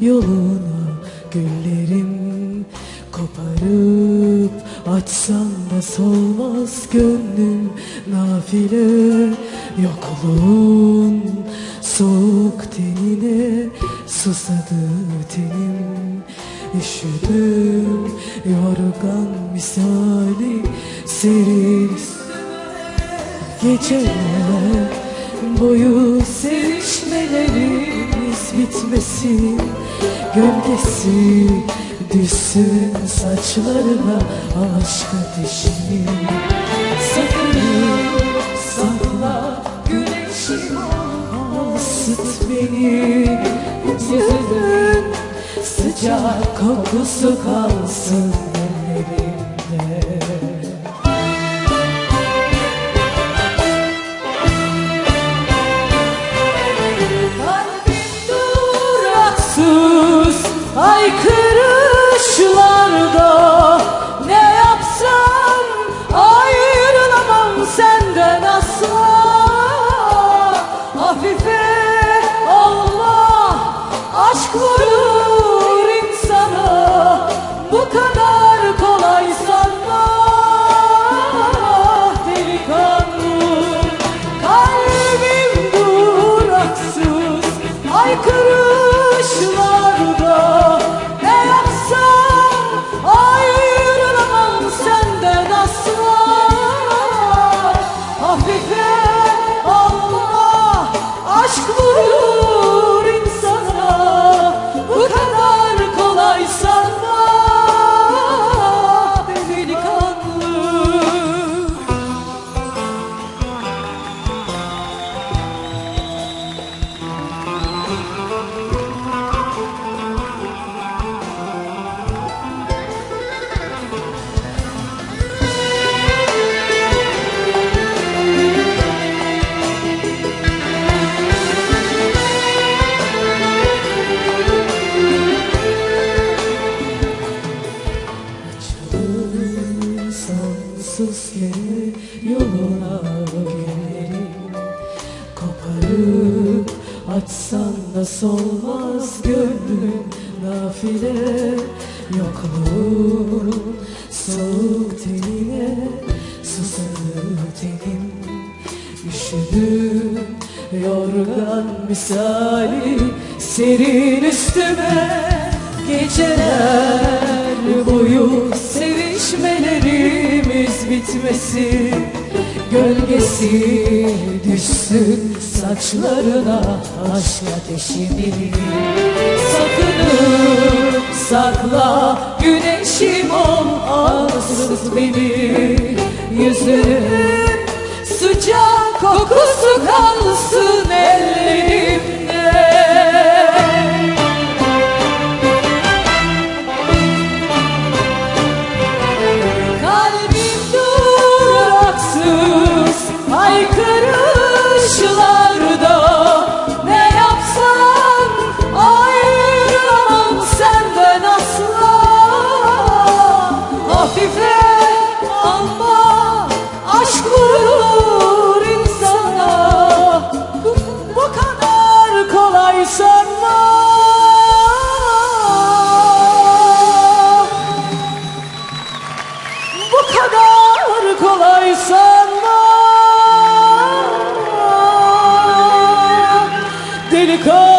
yoluna Güllerim koparıp açsan da solmaz gönlüm Nafile yokluğun. Soğuk tenine Susadı tenim Üşüdüm yorgan misali serin Geceler boyu sevişmelerimiz bitmesin Gölgesi düşsün saçlarına aşk ateşinin Sakın sakla güneşim ısıt beni. Yüzünün sıcak kokusu kalsın ellerimde could yoluna güllerim Koparıp açsan da solmaz gönlüm Nafile. Yokluğun soğuk tenine Susadı tenim Üşüdüm yorgan misali Serin üstüme geceler boyu bitmesin Gölgesi düşsün saçlarına Aşk ateşini. Sakınıp sakla Güneşim ol ansız beni. Yüzünün sıcak kokusu kalsın kadar kolay sanma. Delikanlı